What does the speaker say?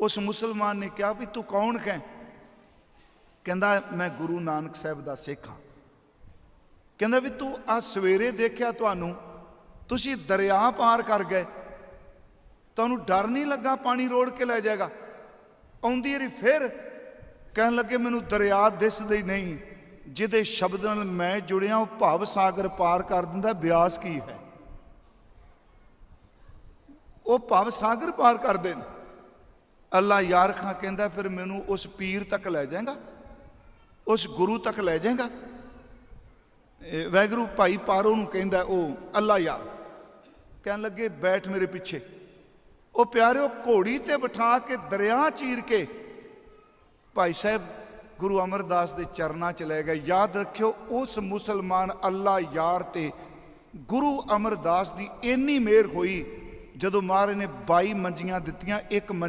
ਉਸ ਮੁਸਲਮਾਨ ਨੇ ਕਿਹਾ ਵੀ ਤੂੰ ਕੌਣ ਹੈ? ਕਹਿੰਦਾ, ਮੈਂ ਗੁਰੂ ਨਾਨਕ ਸਾਹਿਬ ਦਾ ਸਿੱਖ ਹਾਂ। ਕਹਿੰਦਾ ਵੀ ਤੂੰ ਆ ਸਵੇਰੇ ਦੇਖਿਆ ਤੁਹਾਨੂੰ? ਤੁਸੀਂ ਦਰਿਆ ਪਾਰ ਕਰ ਗਏ। ਤੁਹਾਨੂੰ ਡਰ ਨਹੀਂ ਲੱਗਾ ਪਾਣੀ ਰੋੜ ਕੇ ਲੈ ਜਾਏਗਾ? ਆਉਂਦੀ ਰੀ ਫਿਰ ਕਹਿਣ ਲੱਗੇ, ਮੈਨੂੰ ਦਰਿਆ ਦਿਸਦੇ ਨਹੀਂ। ਜਿਹਦੇ ਸ਼ਬਦ ਨਾਲ ਮੈਂ ਜੁੜਿਆ, ਉਹ ਭਵ ਸਾਗਰ ਪਾਰ ਕਰ ਦਿੰਦਾ, ਬਿਆਸ ਕੀ ਹੈ? ਉਹ ਭਵ ਸਾਗਰ ਪਾਰ ਕਰਦੇ ਨੇ। ਅੱਲਾ ਯਾਰ ਖਾਂ ਕਹਿੰਦਾ, ਫਿਰ ਮੈਨੂੰ ਉਸ ਪੀਰ ਤੱਕ ਲੈ ਜਾਏਗਾ? ਉਸ ਗੁਰੂ ਤੱਕ ਲੈ ਜਾਏਗਾ? ਇਹ ਵੈਗਰੂ ਭਾਈ ਪਾਰੋ ਨੂੰ ਕਹਿੰਦਾ, ਉਹ ਅੱਲਾ ਯਾਰ। ਕਹਿਣ ਲੱਗੇ, ਬੈਠ ਮੇਰੇ ਪਿੱਛੇ। ਉਹ ਪਿਆਰਿਓ, ਘੋੜੀ ਤੇ ਬਿਠਾ ਕੇ ਦਰਿਆ ਚੀਰ ਕੇ ਭਾਈ ਸਾਹਿਬ ਗੁਰੂ ਅਮਰਦਾਸ ਦੇ ਚਰਨਾਂ ਚ ਲੈ ਗਏ। ਯਾਦ ਰੱਖਿਓ, ਉਸ ਮੁਸਲਮਾਨ ਅੱਲਾ ਯਾਰ ਤੇ ਗੁਰੂ ਅਮਰਦਾਸ ਦੀ ਇੰਨੀ ਮਿਹਰ ਹੋਈ, ਜਦੋਂ ਮਹਾਰਾਜ ਨੇ 22 ਮੰਜੀਆਂ ਦਿੱਤੀਆਂ, ਇੱਕ ਮੰਜੀ